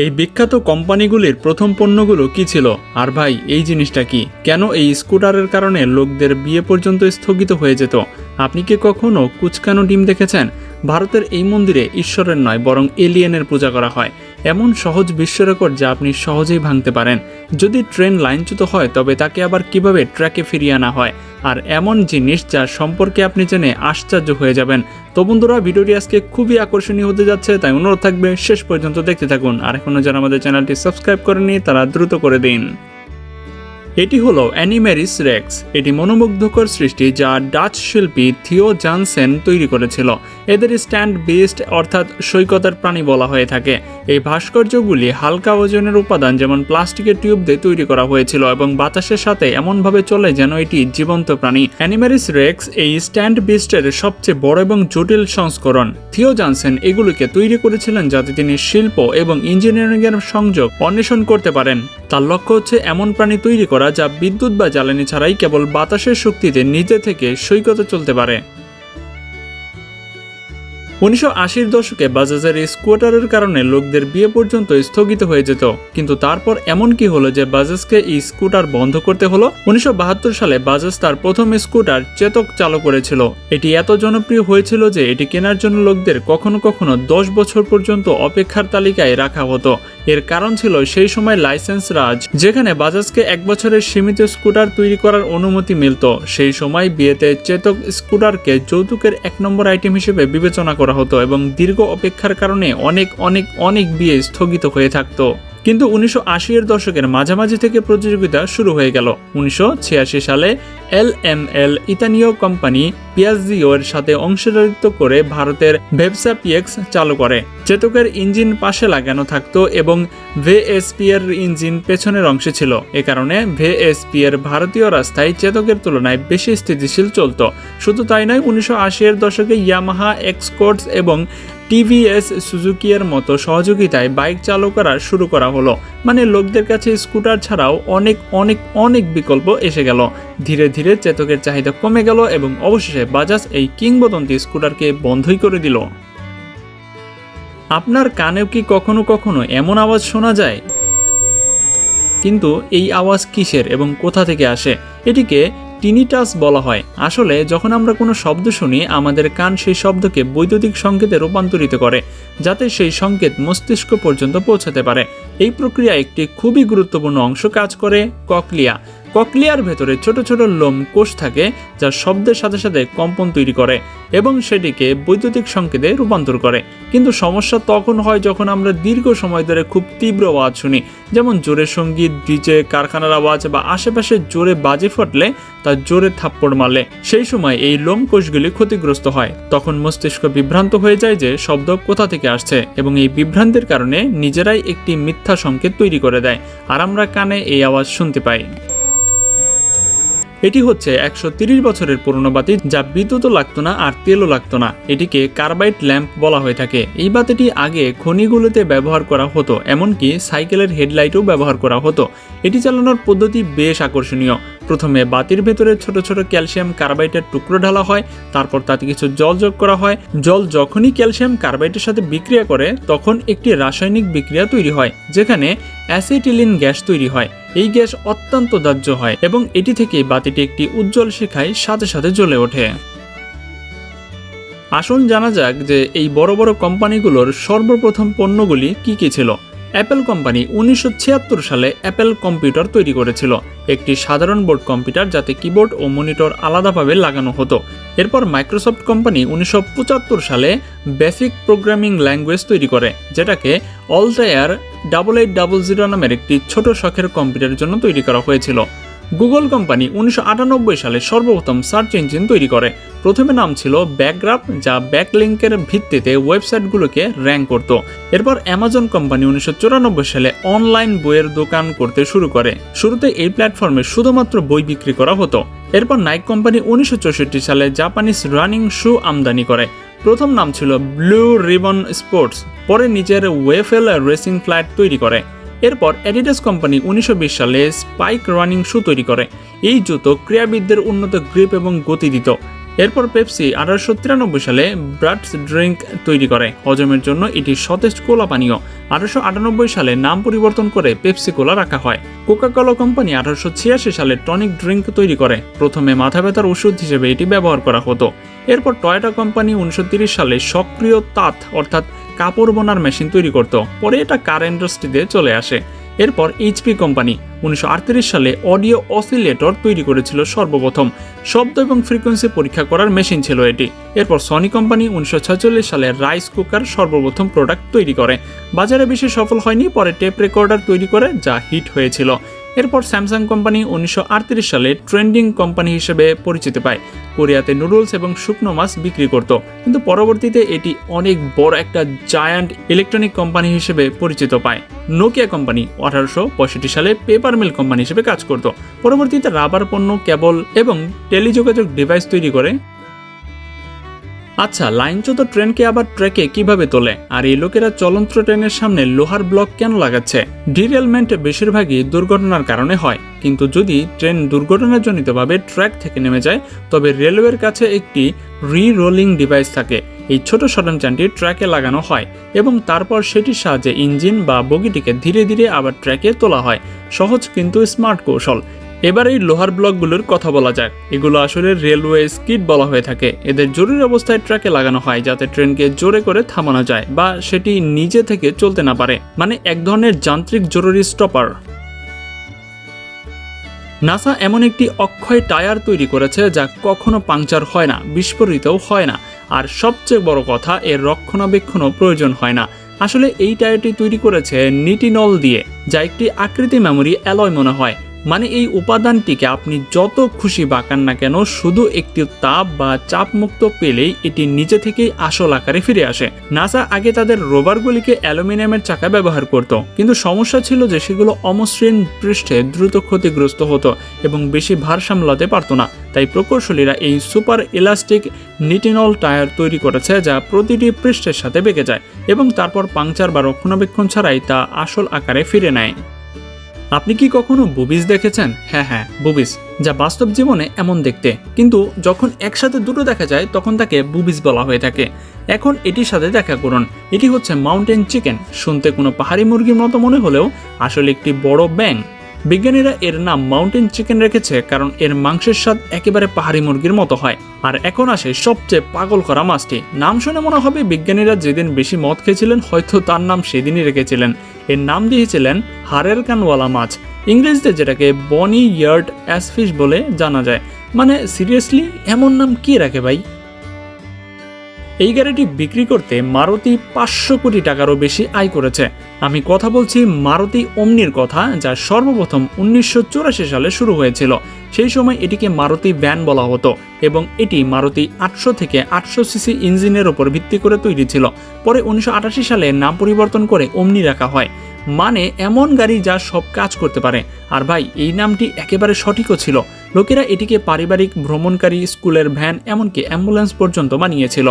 এই বিখ্যাত কোম্পানিগুলির প্রথম পণ্যগুলো কি ছিল? আর ভাই, এই জিনিসটা কি? কেন এই স্কুটারের কারণে লোকদের বিয়ে পর্যন্ত স্থগিত হয়ে যেত? আপনি কি কখনো কুচকানো ডিম দেখেছেন? ভারতের এই মন্দিরে ঈশ্বরের নয়, বরং এলিয়েনের পূজা করা হয়। এমন সহজ বিশ্ব রেকর্ড যা আপনি সহজেই ভাঙতে পারেন। যদি ট্রেন লাইনচ্যুত হয়, তবে তাকে আবার কীভাবে ট্র্যাকে ফিরিয়ে আনা হয়? আর এমন জিনিস যার সম্পর্কে আপনি জেনে আশ্চর্য হয়ে যাবেন। তো বন্ধুরা, ভিডিওটি আজকে খুবই আকর্ষণীয় হতে যাচ্ছে, তাই অনুরোধ থাকবে শেষ পর্যন্ত দেখতে থাকুন। আর এখনও যারা আমাদের চ্যানেলটি সাবস্ক্রাইব করেনি তারা দ্রুত করে দিন। এটি হলো অ্যানিমেরিস রেক্স। এটি মনোমুগ্ধকর সৃষ্টি যা ডাচ শিল্পী থিও জানসেন তৈরি করেছিল। এদের স্ট্যান্ড বেস্ট অর্থাৎ সৈকতার প্রাণী বলা হয়ে থাকে। এই ভাস্কর্যগুলি হালকা ওজনের উপাদান যেমন প্লাস্টিকের টিউব দিয়ে তৈরি করা হয়েছিল এবং বাতাসের সাথে এমনভাবে চলে যেন এটি জীবন্ত প্রাণী। অ্যানিমেরিস রেক্স এই স্ট্যান্ড বেস্টের সবচেয়ে বড় এবং জটিল সংস্করণ। থিও জানসেন এগুলিকে তৈরি করেছিলেন যাতে তিনি শিল্প এবং ইঞ্জিনিয়ারিংয়ের সংযোগ অন্বেষণ করতে পারেন। তার লক্ষ্য হচ্ছে এমন প্রাণী তৈরি করা যা বিদ্যুৎ বা জ্বালানি ছাড়াই কেবল বাতাসের শক্তিতে নিজে থেকে সৈকতে চলতে পারে। উনিশশো আশির দশকে বাজাজের এই স্কুটারের কারণে লোকদের বিয়ে পর্যন্ত স্থগিত হয়ে যেত। কিন্তু তারপর এমন কি হলো যে বাজাজকে এই স্কুটার বন্ধ করতে হলো? উনিশশো বাহাত্তর সালে বাজাজ তার প্রথম স্কুটার চেতক চালু করেছিল। এটি এত জনপ্রিয় হয়েছিল যে এটি কেনার জন্য লোকদের কখনো কখনো দশ বছর পর্যন্ত অপেক্ষার তালিকায় রাখা হতো। এর কারণ ছিল সেই সময় লাইসেন্স রাজ, যেখানে বাজাজকে এক বছরের সীমিত স্কুটার তৈরি করার অনুমতি মিলত। সেই সময় বিয়েতে চেতক স্কুটারকে যৌতুকের এক নম্বর আইটেম হিসেবে বিবেচনা করা হতো এবং দীর্ঘ অপেক্ষার কারণে অনেক অনেক অনেক বিয়ে স্থগিত হয়ে থাকতো। কিন্তু উনিশশো আশি এর দশকের মাঝামাঝি থেকে প্রতিযোগিতা শুরু হয়ে গেল। উনিশশো ছিয়াশি সালে এল এম এল ইতানীয় কোম্পানি পিয়াজিও এর সাথে অংশীদারিত্ব করে ভারতের ভেবসা পিএক্স চালু করে। চেতকের ইঞ্জিন পাশে লাগানো থাকতো এবং ভেএসপি এর ইঞ্জিন পেছনের অংশে ছিল। এ কারণে ভেএসপি এর ভারতীয় রাস্তায় চেতকের তুলনায় বেশি স্থিতিশীল চলত। শুধু তাই নয়, উনিশশো এর দশকে ইয়ামাহা এক্সকোর্টস এবং টিভিএস সুজুকি এর মতো সহযোগিতায় বাইক চালু করা শুরু করা হলো। মানে লোকদের কাছে স্কুটার ছাড়াও অনেক অনেক অনেক বিকল্প এসে গেল। ধীরে ধীরে চেতকের চাহিদা কমে গেল এবং অবশেষে বাজাজ এই কিংবদন্তি স্কুটারকে বন্ধই করে দিল। আপনার কানেও কি কখনো কখনো এমন আওয়াজ শোনা যায়? কিন্তু এই আওয়াজ কিসের এবং কোথা থেকে আসে? এটিকে টিনিটাস বলা হয়। আসলে, যখন আমরা কোনো শব্দ শুনি, আমাদের কান সেই শব্দকে বৈদ্যুতিক সংকেতে রূপান্তরিত করে, যাতে সেই সংকেত মস্তিষ্ক পর্যন্ত পৌঁছাতে পারে। এই প্রক্রিয়া একটি খুবই গুরুত্বপূর্ণ অংশ কাজ করে, ককলিয়া। ককলিয়ার ভেতরে ছোট ছোট লোম কোষ থাকে, যা শব্দের সাথে সাথে কম্পন তৈরি করে এবং সেটিকে বৈদ্যুতিক সংকেতে রূপান্তর করে। কিন্তু সমস্যা তখন হয় যখন আমরা দীর্ঘ সময় ধরে খুব তীব্র আওয়াজ শুনি, যেমন জোরে সংগীত, ডিজে, কারখানার আওয়াজ বা আশেপাশে জোরে বাজে ফাটলে তা জোরে থাপ্পড় মারলে। সেই সময় এই লোম কোষগুলি ক্ষতিগ্রস্ত হয়। তখন মস্তিষ্ক বিভ্রান্ত হয়ে যায় যে শব্দ কোথা থেকে আসছে এবং এই বিভ্রান্তির কারণে নিজেরাই একটি মিথ্যা সংকেত তৈরি করে দেয়, আর আমরা কানে এই আওয়াজ শুনতে পাই। এটি হচ্ছে একশো বছরের পুরনো বাতি যা বিদ্যুৎও লাগতো না আর তেলও লাগতো না। এটিকে কার্বাইট ল্যাম্প বলা হয়ে থাকে। এই বাতিটি আগে খনিগুলোতে ব্যবহার করা হতো, এমনকি সাইকেলের হেডলাইটও ব্যবহার করা হতো। এটি চালানোর পদ্ধতি বেশ আকর্ষণীয়। প্রথমে বাতির ভেতরে ছোট ছোট ক্যালসিয়াম কার্বাইডের টুকরো ঢালা হয়, তারপর তাতে কিছু জল যোগ করা হয়। জল যখনই ক্যালসিয়াম কার্বাইটের সাথে বিক্রিয়া করে, তখন একটি রাসায়নিক বিক্রিয়া তৈরি হয়, যেখানে অ্যাসিটিলিন গ্যাস তৈরি হয়। এই গ্যাস অত্যন্ত দাহ্য হয় এবং এটি থেকে বাতিটি একটি উজ্জ্বল শিখায় সাথে সাথে জ্বলে ওঠে। আসুন জানা যাক যে এই বড় বড় কোম্পানিগুলোর সর্বপ্রথম পণ্যগুলি কি কি ছিল। অ্যাপেল কোম্পানি উনিশশো ছিয়াত্তর সালে অ্যাপেল কম্পিউটার তৈরি করেছিল। একটি সাধারণ বোর্ড কম্পিউটার যাতে কিবোর্ড ও মনিটর আলাদাভাবে লাগানো হতো। এরপর মাইক্রোসফট কোম্পানি উনিশশো পঁচাত্তর সালে বেসিক প্রোগ্রামিং ল্যাঙ্গুয়েজ তৈরি করে, যেটাকে Altair double eight double zero নামের একটি ছোট শখের কম্পিউটারের জন্য তৈরি করা হয়েছিল। গুগল কোম্পানি উনিশশো আটানব্বই সালে সর্বপ্রথম সার্চ ইঞ্জিন তৈরি করে। প্রথমে নাম ছিল ব্যাকগ্রাফ, যা ব্যাকলিঙ্কের ভিত্তিতে ওয়েবসাইটগুলোকে র্যাঙ্ক করত। এরপর অ্যামাজন কোম্পানি উনিশশো চুরানব্বই সালে অনলাইন বইয়ের দোকান করতে শুরু করে। শুরুতে এই প্ল্যাটফর্মে শুধুমাত্র বই বিক্রি করা হতো। এরপর নাইক কোম্পানি উনিশশো চৌষট্টি সালে জাপানিজ রানিং শু আমদানি করে। প্রথম নাম ছিল ব্লু রিবন স্পোর্টস, পরে নিজের ওয়েফেল রেসিং ফ্লাইট তৈরি করে। এরপর অ্যাডিডাস কোম্পানি উনিশশো বিশ সালে স্পাইক রানিং শু তৈরি করে। এই জুতো ক্রীড়াবিদদের উন্নত গ্রিপ এবং গতি দিত। এরপর পেপসি আঠারোশো তিরানব্বই সালে ব্রাডস ড্রিঙ্ক তৈরি করে। হজমের জন্য এটি সতেজ কোলা পানীয়। আঠারোশো আটানব্বই সালে নাম পরিবর্তন করে পেপসি কোলা রাখা হয়। কোকা কোলা কোম্পানি আঠারোশো ছিয়াশি সালে টনিক ড্রিঙ্ক তৈরি করে। প্রথমে মাথা ব্যথার ওষুধ হিসেবে এটি ব্যবহার করা হতো। এরপর টয়োটা কোম্পানি উনিশশো সালে সক্রিয় তাঁত অর্থাৎ কাপড় বোনার মেশিন তৈরি করত। পরে এটা কার ইন্ডাস্ট্রিতে চলে আসে। এরপর এইচপি কোম্পানি উনিশশো আটত্রিশ সালে অডিও অসিলেটর তৈরি করেছিল সর্বপ্রথম। শব্দ এবং ফ্রিকোয়েন্সি পরীক্ষা করার মেশিন ছিল এটি। এরপর সনি কোম্পানি উনিশশো সালে রাইস কুকার সর্বপ্রথম প্রোডাক্ট তৈরি করে। বাজারে বেশি সফল হয়নি, পরে টেপ রেকর্ডার তৈরি করে যা হিট হয়েছিল। এরপর স্যামসাং কোম্পানি উনিশশো আটত্রিশ সালে ট্রেন্ডিং কোম্পানি হিসেবে পরিচিত পায়। কোরিয়াতে নুডলস এবং শুকনো মাছ বিক্রি করত। কিন্তু পরবর্তীতে এটি অনেক বড় একটা জায়ান্ট ইলেকট্রনিক কোম্পানি হিসেবে পরিচিত পায়। নোকিয়া কোম্পানি আঠারোশো পঁয়ষট্টি সালে পেপার মিল কোম্পানি হিসেবে কাজ করত। পরবর্তীতে রাবার পণ্য, কেবল এবং টেলিযোগাযোগ ডিভাইস তৈরি করে আচ্ছা লাইনচ্যুত ট্রেনকে আবার ট্র্যাকে কীভাবে তোলে? আর এই লোকেরা চলন্ত ট্রেনের সামনে লোহার ব্লক কেন লাগাচ্ছে? ডিরেলমেন্ট বেশিরভাগই দুর্ঘটনার কারণে হয়। কিন্তু যদি ট্রেন দুর্ঘটনাজনিতভাবে ট্র্যাক থেকে নেমে যায়, তবে রেলওয়ের কাছে একটি রি রোলিং ডিভাইস থাকে। এই ছোট সরঞ্জামটি ট্র্যাকে লাগানো হয় এবং তারপর সেটির সাহায্যে ইঞ্জিন বা বগিটিকে ধীরে ধীরে আবার ট্র্যাকে তোলা হয়। সহজ কিন্তু স্মার্ট কৌশল। এবার এই লোহার ব্লকগুলোর কথা বলা যাক। এগুলো আসলে রেলওয়ে স্কিড বলা হয়ে থাকে। এদের জরুরি অবস্থায় ট্র্যাকে লাগানো হয় যাতে ট্রেনকে জোরে করে থামানো যায় বা সেটি নিজে থেকে চলতে না পারে। মানে এক ধরনের যান্ত্রিক জরুরি স্টপার। নাসা এমন একটি অক্ষয় টায়ার তৈরি করেছে যা কখনো পাংচার হয় না, বিস্ফোরিতও হয় না। আর সবচেয়ে বড় কথা, এর রক্ষণাবেক্ষণও প্রয়োজন হয় না। আসলে এই টায়ারটি তৈরি করেছে নিটিনল দিয়ে, যা একটি আকৃতি মেমোরি অ্যালয় মনে হয়। মানে এই উপাদানটিকে আপনি যত খুশি বাঁকান না কেন, শুধু একটি তাপ বা চাপমুক্ত পেলেই এটি নিজে থেকেই আসল আকারে ফিরে আসে। নাসা আগে তাদের রোভারগুলিকে অ্যালুমিনিয়ামের চাকা ব্যবহার করত, কিন্তু সমস্যা ছিল যে সেগুলো অমসৃণ পৃষ্ঠে দ্রুত ক্ষতিগ্রস্ত হতো এবং বেশি ভার সামলাতে পারতো না। তাই প্রকৌশলীরা এই সুপার ইলাস্টিক নিটিনল টায়ার তৈরি করেছে যা প্রতিটি পৃষ্ঠের সাথে বেঁকে যায় এবং তারপর পাংচার বা রক্ষণাবেক্ষণ ছাড়াই তা আসল আকারে ফিরে নেয়। আপনি কি কখনো বুবিস দেখেছেন? হ্যাঁ হ্যাঁ বুবিস, যা বাস্তব জীবনে এমন দেখতে। কিন্তু যখন একসাথে দুটো দেখা যায়, তখন তাকে বুবিস বলা হয়ে থাকে। এখন এটির সাথে দেখা করুন। এটি হচ্ছে মাউন্টেন চিকেন শুনতে কোনো পাহাড়ি মুরগির মতো মনে হলেও আসলে একটি বড় ব্যাং বিজ্ঞানীরা এর নাম মাউন্টেন চিকেন রেখেছে কারণ এর মাংসের স্বাদ একেবারে পাহাড়ি মুরগির মতো হয়। আর এখন আসে সবচেয়ে পাগল করা মাছটি। নাম শুনে মনে হবে বিজ্ঞানীরা যেদিন বেশি মদ খেয়েছিলেন, হয়তো তার নাম সেদিনই রেখেছিলেন। এর নাম দিয়েছিলেন হারের কানওয়ালা মাছ। ইংরেজিতে যেটাকে বনি ইয়ার্ড অ্যাসফিশ বলে জানা যায়। মানে সিরিয়াসলি এমন নাম কি রাখে ভাই? এই গাড়িটি বিক্রি করতে মারুতি পাঁচশো কোটি টাকারও বেশি আয় করেছে। আমি কথা বলছি মারুতি ওমনির কথা, যা সর্বপ্রথম উনিশশো চুরাশি সালে শুরু হয়েছিল। সেই সময় এটিকে মারুতি ভ্যান বলা হতো এবং এটি মারুতি আটশো থেকে আটশো সিসি ইঞ্জিনের ওপর ভিত্তি করে তৈরি ছিল। পরে উনিশশো আটাশি সালে নাম পরিবর্তন করে অমনি রাখা হয়। মানে এমন গাড়ি যা সব কাজ করতে পারে। আর ভাই, এই নামটি একেবারে সঠিকও ছিল। লোকেরা এটিকে পারিবারিক ভ্রমণকারী স্কুলের ভ্যান, এমনকি অ্যাম্বুলেন্স পর্যন্ত বানিয়েছিল।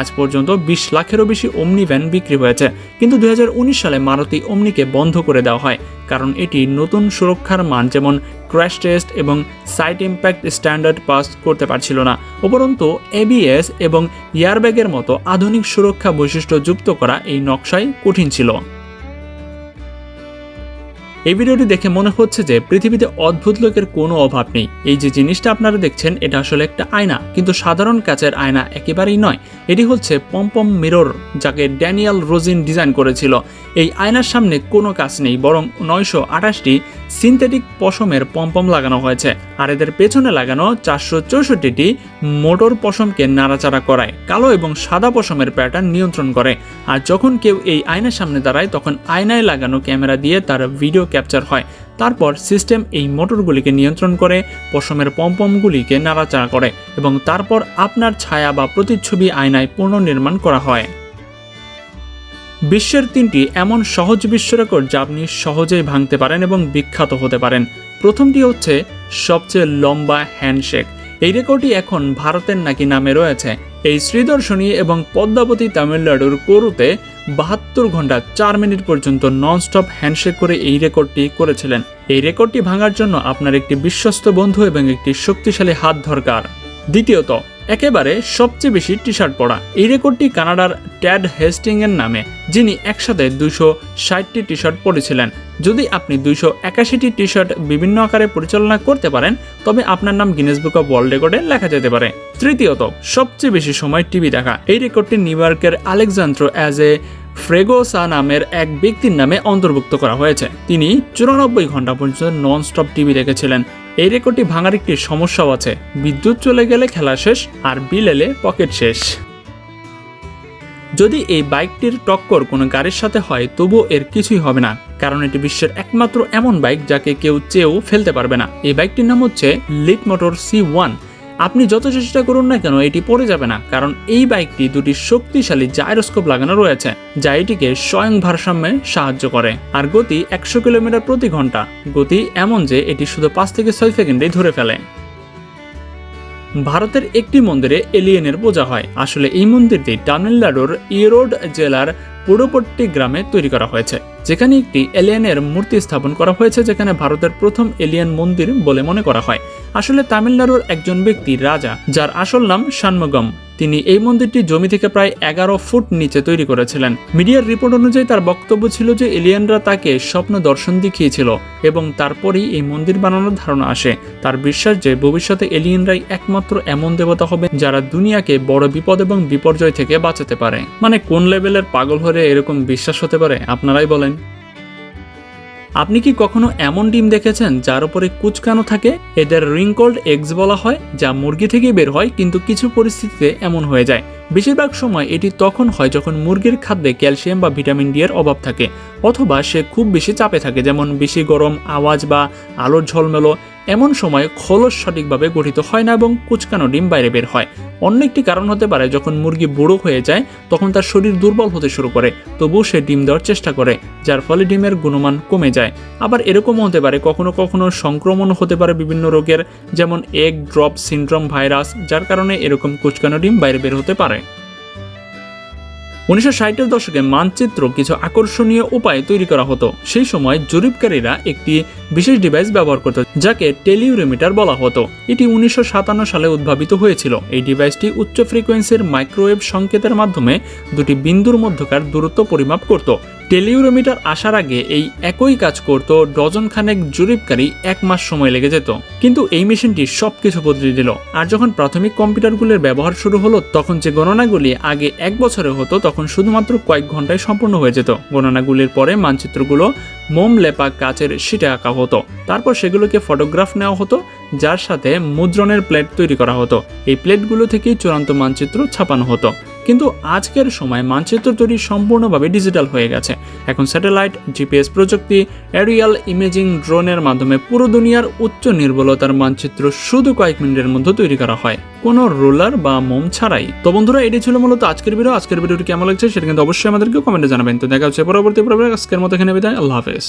আজ পর্যন্ত বিশ লাখেরও বেশি অমনি ভ্যান বিক্রি হয়েছে। কিন্তু দু হাজার উনিশ সালে মারুতি অমনিকে বন্ধ করে দেওয়া হয়, কারণ এটি নতুন সুরক্ষার মান যেমন ক্র্যাশ টেস্ট এবং সাইট ইম্প্যাক্ট স্ট্যান্ডার্ড পাস করতে পারছিল না। উপরন্তু এবিএস এবং এয়ারব্যাগের মতো আধুনিক সুরক্ষা বৈশিষ্ট্য যুক্ত করা এই নকশায় কঠিন ছিল। এই ভিডিওটি দেখে মনে হচ্ছে যে পৃথিবীতে অদ্ভুত লোকের কোনো অভাব নেই। এই যে জিনিসটা আপনারা দেখছেন, এটা আসলে একটা আয়না। কিন্তু সাধারণ কাচের আয়না একেবারেই নয়। এটি হচ্ছে পম্পম মিরর, যাকে ড্যানিয়াল রোজিন ডিজাইন করেছিল। এই আয়নার সামনে কোনো কাজ নেই, বরং নয়শো আঠাশটি সিনথেটিক পশমের পম্পম লাগানো হয়েছে। আর এদের পেছনে লাগানো চারশো চৌষট্টিটি মোটর পশমকে নাড়াচাড়া করায়। কালো এবং সাদা পশমের প্যাটার্ন নিয়ন্ত্রণ করে। আর যখন কেউ এই আয়নার সামনে দাঁড়ায়, তখন আয়নায় লাগানো ক্যামেরা দিয়ে তার ভিডিও ক্যাপচার হয়। তারপর সিস্টেম এই মোটরগুলিকে নিয়ন্ত্রণ করে, পশমের পম্পমগুলিকে নাড়াচাড়া করে এবং তারপর আপনার ছায়া বা প্রতিচ্ছবি আয়নায় পুনর্নির্মাণ করা হয়। বিশ্বের তিনটি এমন সহজ বিশ্ব রেকর্ড যা আপনি সহজেই ভাঙতে পারেন এবং বিখ্যাত হতে পারেন। প্রথমটি হচ্ছে সবচেয়ে লম্বা হ্যান্ডশেক। এই রেকর্ডটি এখন ভারতের নাকি নামে রয়েছে। এই শ্রীদর্শনী এবং পদ্মাবতী তামিলনাড়ুর কোরুতে বাহাত্তর ঘণ্টা চার মিনিট পর্যন্ত ননস্টপ হ্যান্ডশেক করে এই রেকর্ডটি করেছিলেন। এই রেকর্ডটি ভাঙার জন্য আপনার একটি বিশ্বস্ত বন্ধু এবং একটি শক্তিশালী হাত দরকার। দ্বিতীয়ত একেবারে সবচেয়ে বেশি টি শার্ট পরা। এই রেকর্ডটি কানাডার ট্যাড হেস্টিং এর নামে, যিনি একসাথে দুইশো ষাটটি টি শার্ট পরেছিলেন। যদি আপনি দুইশো একাশিটি টি শার্ট বিভিন্ন আকারে পরিচালনা করতে পারেন, তবে আপনার নাম গিনেস বুক অফ ওয়ার্ল্ড রেকর্ডে লেখা যেতে পারে। তৃতীয়ত, সবচেয়ে বেশি সময় টিভি দেখা। এই রেকর্ডটি নিউ ইয়র্কের আলেকজান্দ্রো অ্যাজ এ ফ্রেগোসা নামের এক ব্যক্তির নামে অন্তর্ভুক্ত করা হয়েছে। তিনি চুরানব্বই ঘণ্টা পর্যন্ত নন স্টপ টিভি দেখেছিলেন। এই রেকর্ডটি ভাঙার একটি সমস্যাও আছে। বিদ্যুৎ চলে গেলে খেলা শেষ আর বিল এলে পকেট শেষ। যদি এই বাইকটির টক্কর কোনো গাড়ির সাথে হয়, তবুও এর কিছুই হবে না, কারণ এটি বিশ্বের একমাত্র এমন বাইক যাকে কেউ চেয়েও ফেলতে পারবে না। এই বাইকটির নাম হচ্ছে লিট মোটর সি ওয়ান। আপনি যত চেষ্টা করুন না কেন, এটি পড়ে যাবে না। কারণ এই বাইকটি দুটি শক্তিশালী জাইরোস্কোপ লাগানো রয়েছে, যা এটিকে স্বয়ং ভারসাম্যে সাহায্য করে। আর গতি একশো কিলোমিটার প্রতি ঘণ্টা। গতি এমন যে এটি শুধু পাঁচ থেকে ছয় সেকেন্ডেই ধরে ফেলে। ভারতের একটি মন্দিরে এলিয়েনের পূজা হয়। আসলে এই মন্দিরটি তামিলনাড়ুর ইরোড জেলার পুরোপট্টি গ্রামে তৈরি করা হয়েছে। যেখানে একটি এলিয়ানের মূর্তি স্থাপন করা হয়েছে, যেখানে ভারতের প্রথম এলিয়ান মন্দির বলে মনে করা হয়। আসলে তামিলনাড়ুর একজন ব্যক্তি রাজা, যার আসল নাম শানমগম তিনি এই মন্দিরটি জমি থেকে প্রায় এগারো ফুট নিচে তৈরি করেছিলেন। মিডিয়ার রিপোর্ট অনুযায়ী তার বক্তব্য ছিল যে এলিয়েনরা তাকে স্বপ্ন দর্শন দেখিয়েছিল এবং তারপরেই এই মন্দির বানানোর ধারণা আসে। তার বিশ্বাস যে ভবিষ্যতে এলিয়েনরাই একমাত্র এমন দেবতা হবে যারা দুনিয়াকে বড় বিপদ এবং বিপর্যয় থেকে বাঁচাতে পারে। মানে কোন লেভেলের পাগল হলে এরকম বিশ্বাস হতে পারে? আপনারাই বলেন। আপনি কি কখনো এমন ডিম দেখেছেন যার উপরে কুচকানো থাকে? এদের রিঙ্কল্ড এগস বলা হয়, যা মুরগি থেকে বের হয়, কিন্তু কিছু পরিস্থিতিতে এমন হয়ে যায়। বেশিরভাগ সময় এটি তখন হয় যখন মুরগির খাদ্যে ক্যালসিয়াম বা ভিটামিন ডি এর অভাব থাকে, অথবা সে খুব বেশি চাপে থাকে, যেমন বেশি গরম আওয়াজ বা আলোর ঝলমেলো। এমন সময় খোলস সঠিকভাবে গঠিত হয় না এবং কুচকানো ডিম বাইরে বের হয়। অন্য একটি কারণ হতে পারে, যখন মুরগি বুড়ো হয়ে যায়, তখন তার শরীর দুর্বল হতে শুরু করে, তবুও সে ডিম দেওয়ার চেষ্টা করে, যার ফলে ডিমের গুণমান কমে যায়। আবার এরকমও হতে পারে, কখনো কখনো সংক্রমণ হতে পারে বিভিন্ন রোগের, যেমন এগ ড্রপ সিনড্রোম ভাইরাস, যার কারণে এরকম কুচকানো ডিম বাইরে বের হতে পারে। উনিশশো ষাটের দশকে মানচিত্র কিছু আকর্ষণীয় উপায়ে তৈরি করা হতো। সেই সময় জরিপকারীরা একটি বিশেষ ডিভাইস ব্যবহার করত, যাকে টেলিউরিমিটার বলা হতো। এটি উনিশশো সাতান্ন সালে উদ্ভাবিত হয়েছিল। এই ডিভাইসটি উচ্চ ফ্রিকোয়েন্সির মাইক্রোওয়েভ সংকেতের মাধ্যমে দুটি বিন্দুর মধ্যকার দূরত্ব পরিমাপ করত। টেলিউরোমিটার আসার আগে এই একই কাজ করত ডজন খানেক জরিপকারী এক মাস সময় লেগে যেত। কিন্তু এই মেশিনটি সব কিছু বদলে দিল। আর যখন প্রাথমিক কম্পিউটারগুলির ব্যবহার শুরু হলো, তখন যে গণনাগুলি আগে এক বছরে হতো, তখন শুধুমাত্র কয়েক ঘন্টায় সম্পূর্ণ হয়ে যেত। গণনাগুলির পরে মানচিত্রগুলো মোম লেপা কাচের শিটে আঁকা হতো। তারপর সেগুলোকে ফটোগ্রাফ নেওয়া হতো, যার সাথে মুদ্রণের প্লেট তৈরি করা হতো। এই প্লেটগুলো থেকেই চূড়ান্ত মানচিত্র ছাপানো হতো। কিন্তু আজকের সময় মানচিত্র তৈরি সম্পূর্ণভাবে ডিজিটাল হয়ে গেছে। এখন স্যাটেলাইট জিপিএস প্রযুক্তি এরিয়াল ইমেজিং ড্রোনের মাধ্যমে পুরো দুনিয়ার উচ্চ নির্ভুলতার মানচিত্র শুধু কয়েক মিনিটের মধ্যে তৈরি করা হয়। কোনো রোলার বা মোম ছাড়াই। তো বন্ধুরা এটি ছিল মূলত আজকের ভিডিও আজকের ভিডিওটি কেমন লাগছে সেটা কিন্তু অবশ্যই আমাদেরকে কমেন্টে জানাবেন। তো দেখা হচ্ছে পরবর্তী পর্বে। আজকের মতো এখানে বিদায়। আল্লাহ হাফেজ।